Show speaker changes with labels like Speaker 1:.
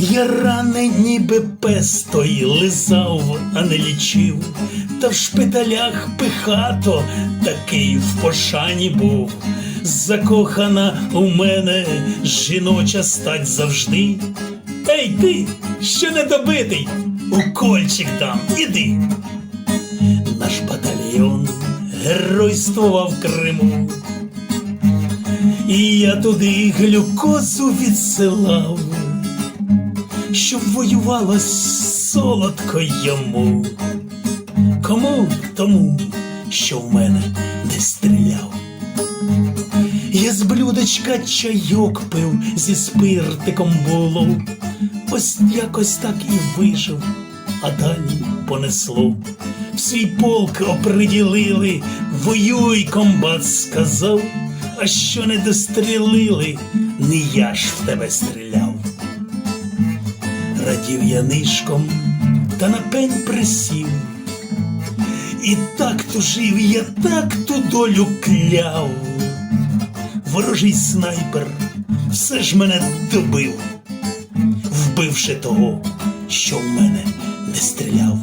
Speaker 1: Я рани ніби пес лизав, а не лічив, та в шпиталях пихато такий в пошані був. Закохана у мене жіноча стать завжди. Ей ти, що недобитий, укольчик дам, іди. Наш батальйон геройствував в Криму. І я туди глюкозу відсилав, щоб воювалось солодко йому. Кому тому, що в мене не стріляв. Я з блюдечка чайок пив зі спиртиком було. Ось якось так і вижив, а далі понесло. В свій полк оприділили, воюй, комбат сказав, а що не дострілили, не я ж в тебе стріляв. Радів я нишком, та на пень присів. І так тужив, я так ту долю кляв. Ворожий снайпер все ж мене добив, вбивши того, що в мене не стріляв.